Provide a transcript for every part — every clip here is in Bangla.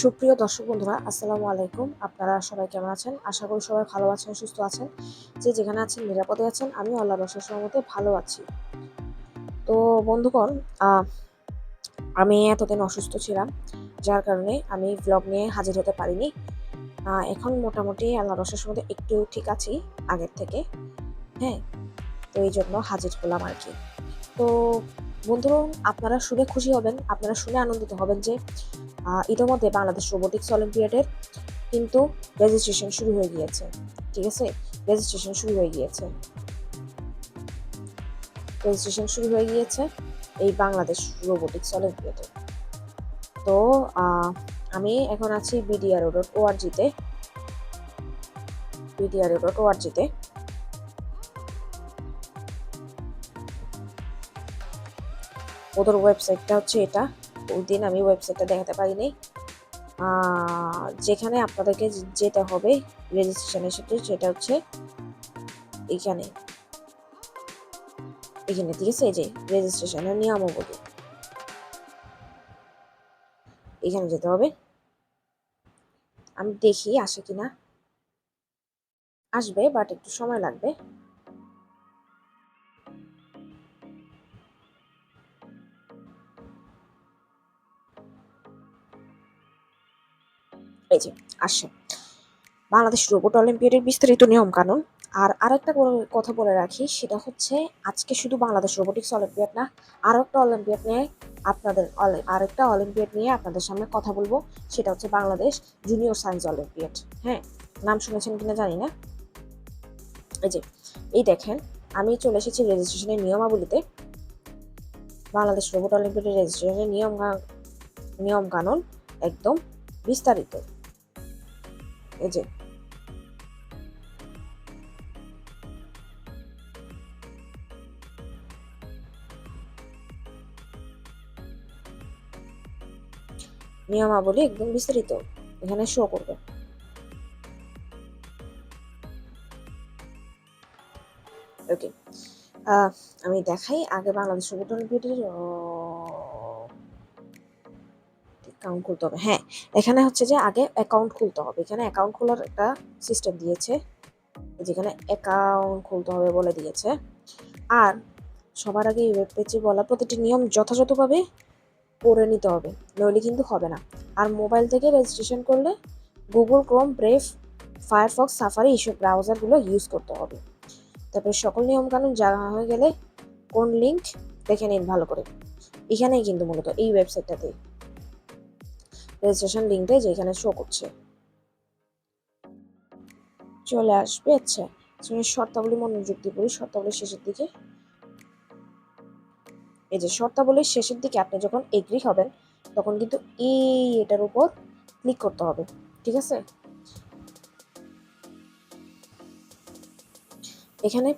সুপ্রিয় দর্শক বন্ধুরা, আসসালামু আলাইকুম। আপনারা সবাই কেমন আছেন? আশা করি সবাই ভালো আছেন, সুস্থ আছেন। যে যেখানে আছেন, নিরাপদে আছেন আমি আল্লাহ রসের সহমতে ভালো আছি। তো বন্ধুগণ আমি এতদিন অসুস্থ ছিলাম, যার কারণে আমি ব্লগ নিয়ে হাজির হতে পারিনি। এখন মোটামুটি আল্লাহ রসের সহমতে একটু ঠিক আছি, আগের থেকে। হ্যাঁ তো এই জন্য হাজির হলাম আর কি। তো বন্ধুরা আপনারা শুনে খুশি হবেন, আপনারা শুনে আনন্দিত হবেন যে ইতোমধ্যে বাংলাদেশ রোবোটিক্স অলিম্পিয়াডের কিন্তু রেজিস্ট্রেশন শুরু হয়ে গিয়েছে, ঠিক আছে? রেজিস্ট্রেশন শুরু হয়ে গিয়েছে। রেজিস্ট্রেশন শুরু হয়ে গিয়েছে এই বাংলাদেশ রোবোটিক্স অলিম্পিয়াডে। তো আমি এখন আছি বিডিআরও ডট ওআরজিতে বিডিআরও ডট ওআরজিতে ওদের ওয়েবসাইটটা হচ্ছে এটা। ওই দিন আমি ওয়েবসাইটটা দেখাতে পারিনি। যেখানে আপনাদেরকে যেতে হবে রেজিস্ট্রেশনের সাথে সেটা হচ্ছে এখানে। এখানে, ঠিক আছে? যে রেজিস্ট্রেশনের নিয়মাবলী। এখানে যেতে হবে। আমি দেখি আসে কিনা। আসবে বাট একটু সময় লাগবে। এই যে আসছে বাংলাদেশ রোবট অলিম্পিয়াডের বিস্তারিত নিয়ম কানুন আর আরেকটা কথা বলে রাখি, সেটা হচ্ছে আজকে শুধু বাংলাদেশ রোবোটিক্স অলিম্পিয়াড না আরও একটা অলিম্পিয়াড নিয়ে আপনাদের আরেকটা অলিম্পিয়াড নিয়ে আপনাদের সামনে কথা বলব, সেটা হচ্ছে বাংলাদেশ জুনিয়র সায়েন্স অলিম্পিয়াড। হ্যাঁ নাম শুনেছেন কিনা জানি না। এই যে, এই দেখেন, আমি চলে এসেছি রেজিস্ট্রেশনের নিয়মাবলীতে। বাংলাদেশ রোবট অলিম্পিয়াডের রেজিস্ট্রেশনের নিয়ম নিয়ম কানুন একদম বিস্তারিত। এই যে। নিয়মাবলী একদম বিস্তারিত। এখানে শো করবে। ওকে আমি দেখাই আগে বাংলাদেশ রোবট অলিম্পিয়াডের অ্যাকাউন্ট খুলতে হবে। হ্যাঁ এখানে হচ্ছে যে আগে অ্যাকাউন্ট খুলতে হবে। এখানে অ্যাকাউন্ট খোলার একটা সিস্টেম দিয়েছে, যেখানে অ্যাকাউন্ট খুলতে হবে বলে দিয়েছে। আর সবার আগে ওয়েব পেজে বলা প্রতিটি নিয়ম যথাযথভাবে পড়ে নিতে হবে, নইলে কিন্তু হবে না। আর মোবাইল থেকে রেজিস্ট্রেশন করলে Google Chrome Brave Firefox Safari এইসব ব্রাউজারগুলো ইউজ করতে হবে। তারপরে সকল নিয়মকানুন জানা হয়ে গেলে কোন লিঙ্ক দেখে নিন ভালো করে। এখানেই কিন্তু মূলত এই ওয়েবসাইটটাতে রেজিস্ট্রেশন লিঙ্কটা যেখানে শো করছে। চলে আসবে আচ্ছা তুমি শর্তাবলী মনোযোগ দিয়ে পড়ি শর্তাবলীর শেষের দিকে। এই যে শর্তাবলীর শেষের দিকে আপনি যখন এগ্রি হবেন, তখন কিন্তু এই এটার উপর ক্লিক করতে হবে, ঠিক আছে? এখানে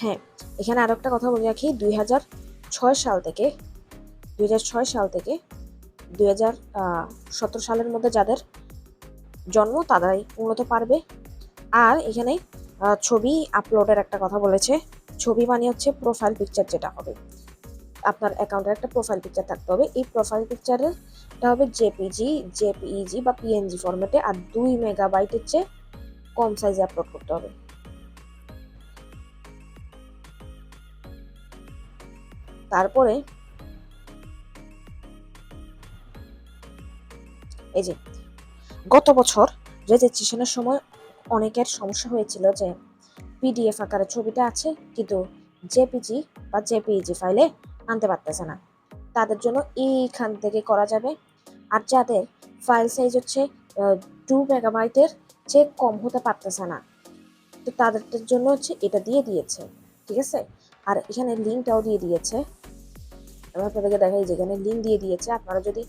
হ্যাঁ এখানে আরও একটা কথা বলে রাখি, দুই হাজার ছয় সাল থেকে, দুই হাজার ছয় সাল থেকে দুই হাজার সতেরো সালের মধ্যে যাদের জন্ম, তারাই উন্নত পারবে। আর এখানে ছবি আপলোডের একটা কথা বলেছে। ছবি মানে হচ্ছে প্রোফাইল পিকচার যেটা হবে। আপনার অ্যাকাউন্টের একটা প্রোফাইল পিকচার থাকতে হবে। এই প্রোফাইল পিকচারের হবে জেপিজি জেপিইজি বা পিএনজি ফরম্যাটে আর দুই মেগাবাইটের চেয়ে কম সাইজে আপলোড করতে হবে। তারপরে এই যে, গত বছর রেজিস্ট্রেশনের সময় অনেকের সমস্যা হয়েছিল যে পিডিএফ আকারে ছবিটা আছে, কিন্তু জেপিজি বা জেপিইজি ফাইলে আনতে পারতেছে না। তাদের জন্য এইখান থেকে করা যাবে। আর যাদের ফাইল সাইজ হচ্ছে টু মেগাবাইটের চেয়ে কম হতে পারতেছে না, তো তাদের জন্য হচ্ছে এটা দিয়ে দিয়েছে, ঠিক আছে? আর এখানে লিঙ্কটাও দিয়ে দিয়েছে। আমি আপনাদেরকে দেখাই যেখানে লিঙ্ক দিয়ে দিয়েছে। আপনারা যদি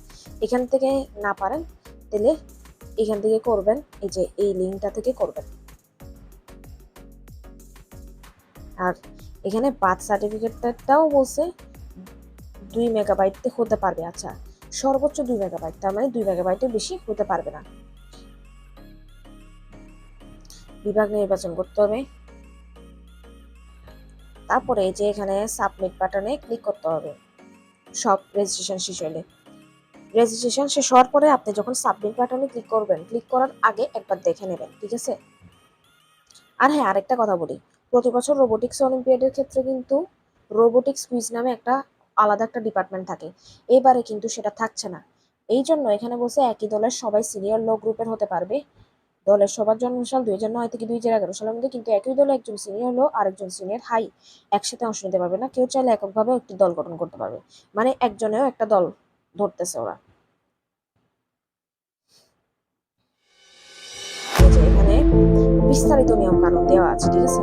এখান থেকে না পারেন, তাহলে এখান থেকে করবেন, এই যে এই লিঙ্কটা থেকে করবেন। আর এখানে বার্থ সার্টিফিকেটটাও বলছে দুই মেগাবাইট হতে পারবে। আচ্ছা সর্বোচ্চ দুই মেগাবাইট তার মানে দুই মেগাবাইটের বেশি হতে পারবে না। বিভাগ নির্বাচন করতে হবে। তারপরে যে এখানে সাবমিট বাটনে ক্লিক করতে হবে। সব রেজিস্ট্রেশন শেষ হলে রেজিস্ট্রেশন শেষ হওয়ার পরে আপনি যখন সাবমিট বাটনে ক্লিক করবেন ক্লিক করার আগে একবার দেখে নেবেন, ঠিক আছে? আর হ্যাঁ আরেকটা কথা বলি। প্রতি বছর রোবোটিক্স অলিম্পিয়াডের ক্ষেত্রে কিন্তু রোবোটিক্স কুইজ নামে একটা আলাদা একটা ডিপার্টমেন্ট থাকে। এবারে কিন্তু সেটা থাকছে না। এই জন্য এখানে বসে একই দলের সবাই সিনিয়র লো গ্রুপের হতে পারবে। দলের সবার জন্ম সাল দুই হাজার নয় থেকে দুই হাজার এগারো সালের মধ্যে কিন্তু একই দলে একজন সিনিয়র হলো আরেকজন সিনিয়র হাই একসাথে অংশ নিতে পারবে না। কেউ চাইলে এককভাবে একটি দল গঠন করতে পারবে। মানে একজনেও একটা দল ধরতেছে ওরা। বিস্তারিত নিয়ম কানুন দেওয়া আছে, ঠিক আছে?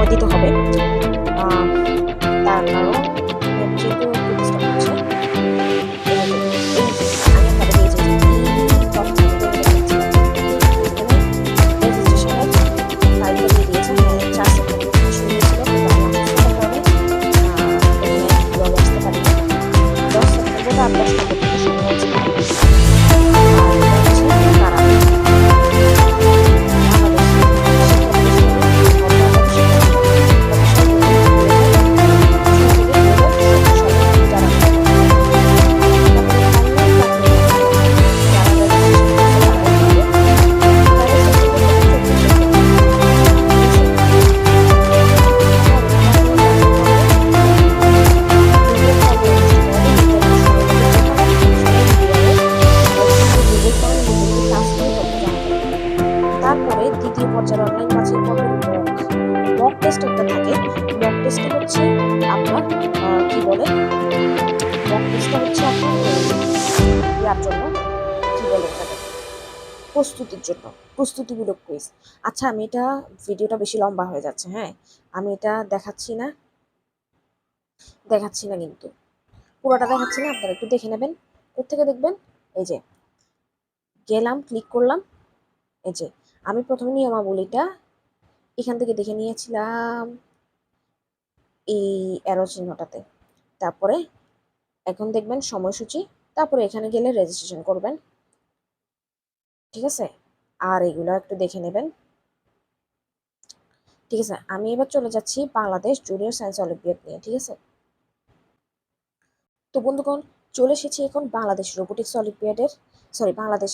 সময় দিতে হবে তার কারণ এই প্রস্তুতিমূলক কুইজ আচ্ছা আমি এটা ভিডিওটা বেশি লম্বা হয়ে যাচ্ছে হ্যাঁ? আমি এটা দেখাচ্ছি না। দেখাচ্ছি না কিন্তু। পুরোটা দেখাচ্ছি না, আপনারা একটু দেখে নেবেন। কোথেকে দেখবেন? এই যে, গেলাম ক্লিক করলাম। এই যে, আমি প্রথমে নিয়মাবলীটা এখান থেকে দেখে নিয়েছিলাম এই অ্যারো চিহ্নটাতে। তারপরে এখন দেখবেন সময়সূচি, তারপরে এখানে গেলে রেজিস্ট্রেশন করবেন। ঠিক আছে? আর এগুলো একটু দেখে নেবেন। ঠিক আছে, আমি এবার চলে যাচ্ছি বাংলাদেশ জুনিয়র সায়েন্স অলিম্পিয়াড নিয়ে, ঠিক আছে? তো বন্ধুগণ, চলে এসেছি এখন Bangladesh robotics অলিম্পিয়াডের sorry Bangladesh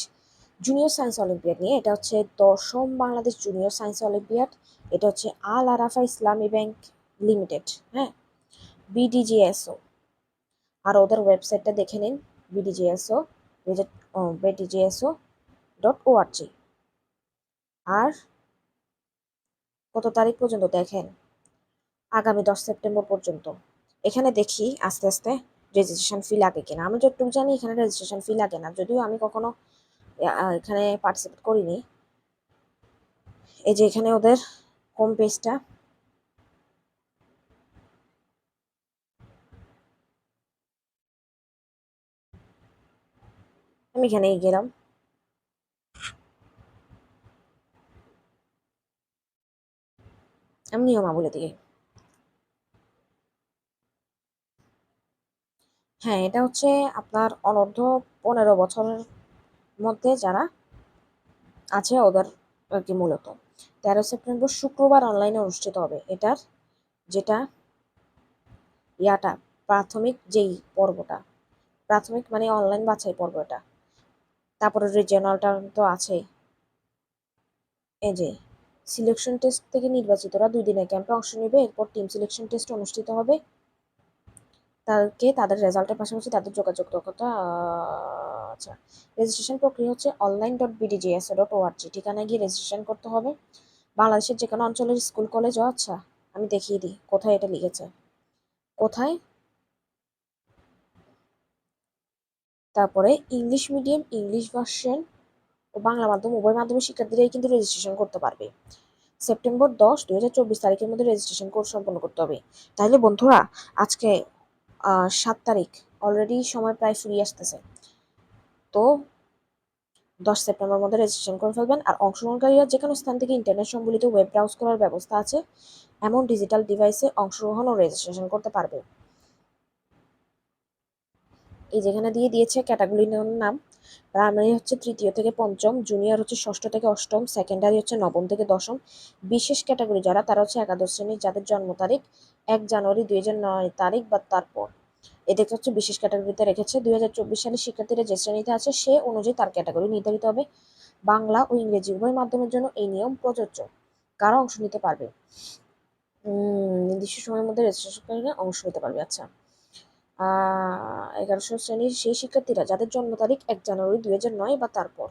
junior science olympiad নিয়ে। এটা হচ্ছে দশম বাংলাদেশ জুনিয়র সায়েন্স অলিম্পিয়াড এটা হচ্ছে আল আরাফা ইসলামী ব্যাংক লিমিটেড হ্যাঁ? বিডিজিএসও আর ওদের ওয়েবসাইটটা দেখে নিন বিডিজিএসও বিডিজিএসও ডট ওআরজি আর কত তারিখ পর্যন্ত দেখেন? আগামী দশ সেপ্টেম্বর পর্যন্ত। এখানে দেখি আস্তে আস্তে রেজিস্ট্রেশন ফি লাগে কিনা। আমি যতটুকু জানি এখানে রেজিস্ট্রেশন ফি লাগে না। যদিও আমি কখনো এখানে পার্টিসিপেট করিনি। এই যে এখানে ওদের হোম পেজটা আমি এখানেই গেলাম। আমি নিয়মাবলী দিকে হ্যাঁ এটা হচ্ছে আপনার অনূর্ধ্ব পনেরো বছরের মধ্যে যারা আছে ওদের আর কি মূলত। তেরো সেপ্টেম্বর শুক্রবার অনলাইনে অনুষ্ঠিত হবে। এটার যেটা ইয়াটা, প্রাথমিক যেই পর্বটা, প্রাথমিক মানে অনলাইন বাছাই পর্ব এটা। তারপরে রিজিয়নালটা তো আছেই। এই যে সিলেকশন টেস্ট থেকে নির্বাচিতরা দুই দিনের ক্যাম্পে অংশ নেবে, এরপর টিম সিলেকশন টেস্ট অনুষ্ঠিত হবে। তাদেরকে তাদের রেজাল্টের পাশাপাশি তাদের যোগাযোগ দক্ষতা আচ্ছা রেজিস্ট্রেশন প্রক্রিয়া হচ্ছে online dot BDGS dot ORG ঠিকানায় গিয়ে রেজিস্ট্রেশন করতে হবে। বাংলাদেশের যে কোনো অঞ্চলের স্কুল কলেজও আচ্ছা আমি দেখিয়ে দিই কোথায় এটা লিখেছে। কোথায়? তারপরে ইংলিশ মিডিয়াম ইংলিশ ভার্সন ও বাংলা মাধ্যম, উভয় মাধ্যমে শিক্ষার্থীরাই কিন্তু রেজিস্ট্রেশন করতে পারবে। সেপ্টেম্বর দশ, দুই হাজার চব্বিশ তারিখের মধ্যে রেজিস্ট্রেশন কোর্স সম্পন্ন করতে হবে। তাহলে বন্ধুরা, আজকে সাত তারিখ অলরেডি সময় প্রায় ফুরিয়ে আসতেছে। তো দশ সেপ্টেম্বর মধ্যে রেজিস্ট্রেশন করে ফেলবেন। আর অংশগ্রহণকারীরা যে কোনো স্থান থেকে ইন্টারনেট সম্বলিত ওয়েব ব্রাউজ করার ব্যবস্থা আছে। এমন ডিজিটাল ডিভাইসে অংশগ্রহণ ও রেজিস্ট্রেশন করতে পারবে। এই যেখানে দিয়ে দিয়েছে ক্যাটাগরির নাম। প্রাইমারি হচ্ছে তৃতীয় থেকে পঞ্চম, জুনিয়র হচ্ছে ষষ্ঠ থেকে অষ্টম, সেকেন্ডারি হচ্ছে নবম থেকে দশম। বিশেষ ক্যাটাগরি যারা, তারা হচ্ছে একাদশ শ্রেণির, যাদের জন্ম তারিখ এক জানুয়ারি দুই হাজার নয় তারিখ বা তারপর। এদেরকে হচ্ছে বিশেষ ক্যাটাগরিতে রেখেছে। দুই হাজার চব্বিশ সালে শিক্ষার্থীরা যে শ্রেণীতে আছে, সে অনুযায়ী তার ক্যাটাগরি নির্ধারিত হবে। বাংলা ও ইংরেজি উভয় মাধ্যমের জন্য এই নিয়ম প্রযোজ্য। কারা অংশ নিতে পারবে? নির্দিষ্ট সময়ের মধ্যে রেজিস্ট্রেশন অংশ নিতে পারবে। আচ্ছা। এগারোশো শ্রেণির সেই শিক্ষার্থীরা, যাদের জন্ম তারিখ এক জানুয়ারি দুই হাজার নয় বা তারপর।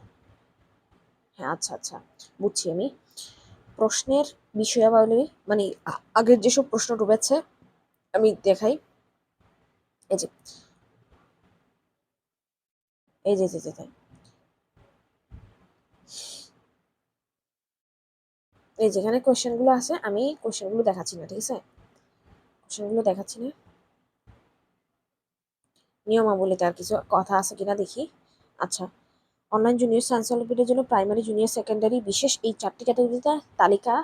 হ্যাঁ আচ্ছা আচ্ছা বুঝছি আমি। প্রশ্নের বিষয়াবলী মানে আগের যেসব প্রশ্ন ডুবেছে আমি দেখাই। এই যে এই যে যে। এই যেখানে কোয়েশ্চেনগুলো আছে, আমি কোয়েশ্চেনগুলো দেখাচ্ছি না, ঠিক আছে? কোয়েশ্চেনগুলো দেখাচ্ছি না। নিয়মাবলীতে আর কিছু কথা আছে কিনা দেখি। আচ্ছা অনলাইন জুনিয়র সায়েন্স অলিম্পিয়াডের জন্য প্রাইমারি জুনিয়র সেকেন্ডারি বিশেষ এই চারটি ক্যাটাগরিতে তালিকা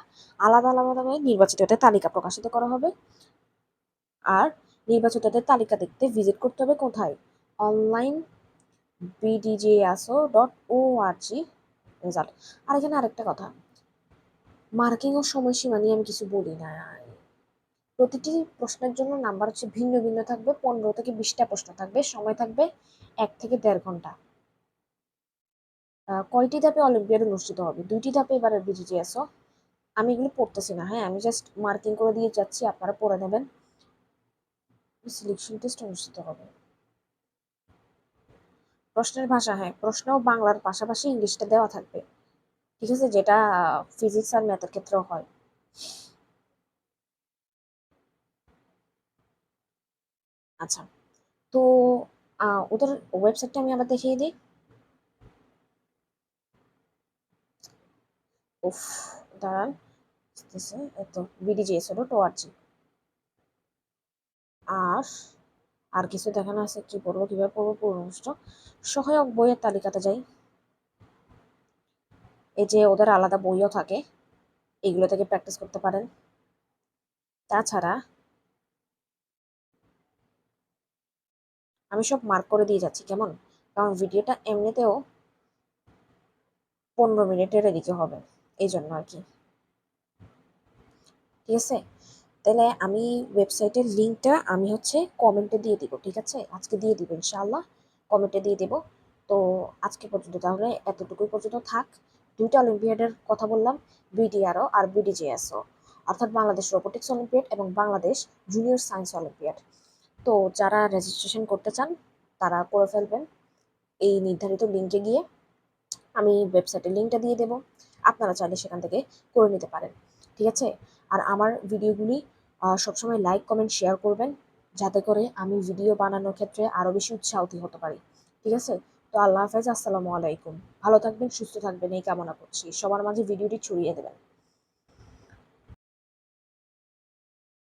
আলাদা আলাদাভাবে নির্বাচিতদের তালিকা প্রকাশিত করা হবে। আর নির্বাচিতদের তালিকা দেখতে ভিজিট করতে হবে কোথায়? Online BDJSO dot O R G result আর এখানে আরেকটা কথা মার্কিং ও সময়সীমা নিয়ে আমি কিছু বলি না প্রতিটি প্রশ্নের জন্য নাম্বার হচ্ছে ভিন্ন ভিন্ন থাকবে। পনেরো থেকে বিশটা প্রশ্ন থাকবে। সময় থাকবে এক থেকে দেড় ঘণ্টা। কয়টি ধাপে অলিম্পিয়াড অনুষ্ঠিত হবে? দুইটি ধাপে এবারে বিজিজিএসও আমি এগুলো পড়তেছি না হ্যাঁ? আমি জাস্ট মার্কিং করে দিয়ে যাচ্ছি, আপনারা পড়ে নেবেন। সিলেকশন টেস্ট অনুষ্ঠিত হবে। প্রশ্নের ভাষা হ্যাঁ প্রশ্ন বাংলার পাশাপাশি ইংলিশটা দেওয়া থাকবে। ঠিক আছে? যেটা ফিজিক্স আর ম্যাথের ক্ষেত্রেও হয়। আচ্ছা। তো ওদের ওয়েবসাইটটা আমি আবার দেখিয়ে দিই। উফ, দাঁড়ান। এত বিডিজিএস ডট ওআরজি আর আর কিছু দেখানো আছে, কি পড়ব, কীভাবে পড়ব পূর্ণষ্ট সহায়ক বইয়ের তালিকাতে যাই। এই যে, ওদের আলাদা বইও থাকে। এগুলো থেকে প্র্যাকটিস করতে পারেন। তাছাড়া আমি সব মার্ক করে দিয়ে যাচ্ছি, কেমন? কারণ ভিডিওটা এমনিতেও পনেরো মিনিটের এদিকে হবে, এই জন্য আর কি। ঠিক আছে? তাহলে আমি ওয়েবসাইটের লিঙ্কটা আমি হচ্ছে কমেন্টে দিয়ে দিব, ঠিক আছে? আজকে দিয়ে দিব, ইনশাআল্লাহ। কমেন্টে দিয়ে দেব। তো আজকে পর্যন্ত তাহলে এতটুকুই পর্যন্ত থাক। দুইটা অলিম্পিয়াডের কথা বললাম বিডিআরও আর বিডিজেএসও অর্থাৎ বাংলাদেশ রোবোটিক্স অলিম্পিয়াড এবং বাংলাদেশ জুনিয়র সায়েন্স অলিম্পিয়াড তো যারা রেজিস্ট্রেশন করতে চান, তারা করে ফেলবেন। এই নির্ধারিত লিঙ্কে গিয়ে আমি ওয়েবসাইটের লিঙ্কটা দিয়ে দেবো। আপনারা চাইলে সেখান থেকে করে নিতে পারেন। ঠিক আছে? আর আমার ভিডিওগুলি সবসময় লাইক কমেন্ট শেয়ার করবেন। যাতে করে আমি ভিডিও বানানোর ক্ষেত্রে আরও বেশি উৎসাহিত হতে পারি। ঠিক আছে? তো আল্লাহ হাফেজ, আসসালামু আলাইকুম। ভালো থাকবেন, সুস্থ থাকবেন। এই কামনা করছি। সবার মাঝে ভিডিওটি ছড়িয়ে দেবেন।